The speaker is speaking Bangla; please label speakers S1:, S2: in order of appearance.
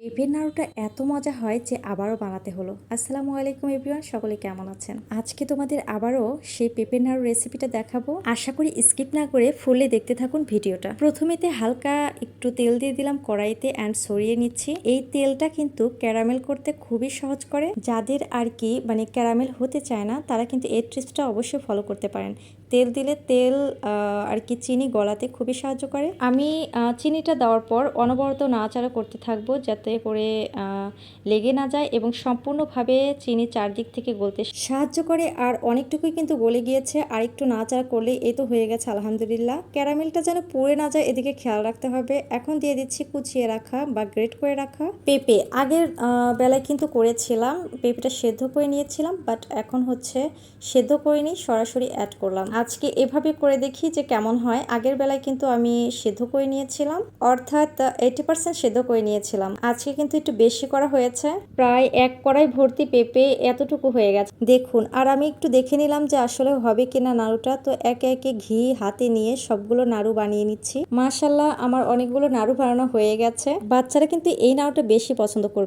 S1: পেঁপের নাড়ুটা এত মজা হয় যে আবারও বানাতে হলো। আসসালামু আলাইকুম এভরিওয়ান, সকলে কেমন আছেন? আজকে তোমাদের আবারও সেই পেঁপের নাড়ু রেসিপিটা দেখাবো। আশা করি স্কিপ না করে ফুলে দেখতে থাকুন ভিডিওটা। প্রথমেতে হালকা একটু তেল দিয়ে দিলাম কড়াইতে অ্যান্ড সরিয়ে নিচ্ছি। এই তেলটা কিন্তু ক্যারামেল করতে খুবই সহজ করে। যাদের আর কি মানে ক্যারামেল হতে চায় না, তারা কিন্তু এই ট্রিক্সটা অবশ্যই ফলো করতে পারেন। তেল দিলে তেল আর কি চিনি গলাতে খুবই সাহায্য করে। আমি চিনিটা দেওয়ার পর অনবরত নাড়াচাড়া করতে থাকব যাতে করে লেগে না যায় এবং সম্পূর্ণভাবে চিনি চারদিক থেকে গলতে সাহায্য করে। আর অনেকটুকুই কিন্তু গলে গিয়েছে। আর একটু নাড়াচাড়া করলে এই তো হয়ে গেছে, আলহামদুলিল্লাহ। ক্যারামেলটা যেন পুড়ে না যায়, এদিকে খেয়াল রাখতে হবে। এখন দিয়ে দিচ্ছি কুচিয়ে রাখা বা গ্রেট করে রাখা পেঁপে। আগের বেলায় কিন্তু করেছিলাম, পেঁপেটা সেদ্ধ করে নিয়েছিলাম, বাট এখন হচ্ছে সেদ্ধ করিনি, সরাসরি অ্যাড করলাম। আজকে এভাবে করে দেখি যে কেমন হয়। আগের বেলায় কিন্তু আমি সেদ্ধ করে নিয়েছিলাম, অর্থাৎ এইটি পার্সেন্ট সেদ্ধ করে নিয়েছিলাম। আজকে কিন্তু একটু বেশি করা হয়েছে। প্রায় এক কড়াই ভর্তি পেঁপে এতটুকু হয়ে গেছে। দেখুন, আর আমি একটু দেখে নিলাম যে আসলে হবে কিনা নাড়ুটা। তো একে একে ঘি হাতে নিয়ে সবগুলো নাড়ু বানিয়ে নিচ্ছি। মাশাল্লাহ আমার অনেকগুলো নাড়ু বানানো হয়ে গেছে। বাচ্চারা কিন্তু এই নাড়ুটা বেশি পছন্দ করবে।